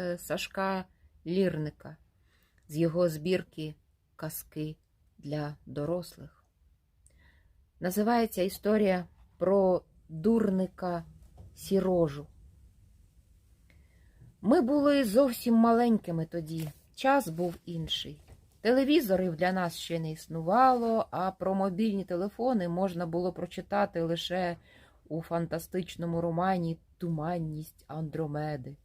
е, Сашка Лірника з його збірки Казки для дорослих. Називається історія про дурника Сірожу. Ми були зовсім маленькими тоді, час був інший. Телевізорів для нас ще не існувало, а про мобільні телефони можна було прочитати лише у фантастичному романі Туманність Андромеди.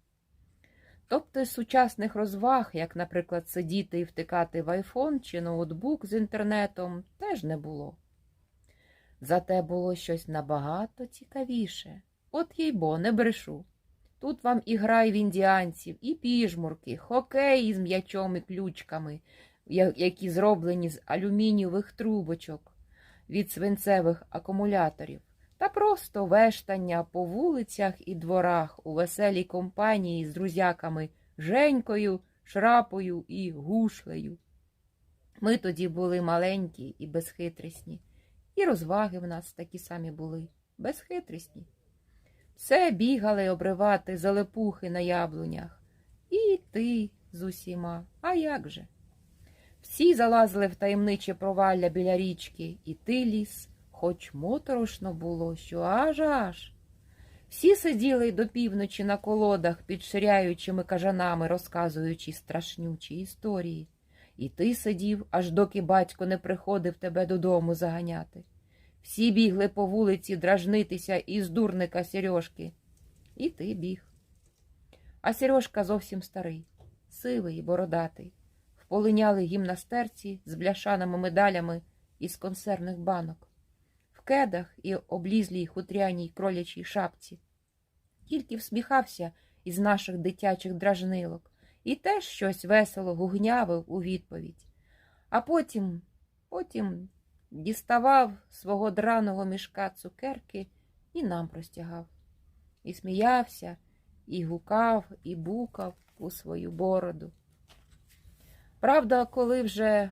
Тобто з сучасних розваг, як, наприклад, сидіти і втикати в айфон чи ноутбук з інтернетом, теж не було. Зате було щось набагато цікавіше. От їй бо, не брешу. Тут вам і грай в індіанців, і піжмурки, хокей із м'ячом і ключками, які зроблені з алюмінієвих трубочок від свинцевих акумуляторів, та просто вештання по вулицях і дворах у веселій компанії з друзяками Женькою, Шрапою і Гушлею. Ми тоді були маленькі і безхитрісні, і розваги в нас такі самі були, безхитрісні. Все бігали обривати залепухи на яблунях. І ти з усіма. А як же? Всі залазили в таємниче провалля біля річки, і ти ліс, хоч моторошно було, що аж аж. Всі сиділи до півночі на колодах під ширяючими кажанами, розказуючи страшнючі історії. І ти сидів, аж доки батько не приходив тебе додому заганяти. Всі бігли по вулиці дражнитися із дурника Сережки. І ти біг. А Сережка зовсім старий, сивий і бородатий, в полинялій гімнастерці з бляшаними медалями із консервних банок, кедах і облізлій хутряній кролячій шапці. Тільки всміхався із наших дитячих дражнилок і теж щось весело гугнявив у відповідь. А потім, потім діставав свого драного мішка цукерки і нам простягав. І сміявся, і гукав, і букав у свою бороду. Правда, коли вже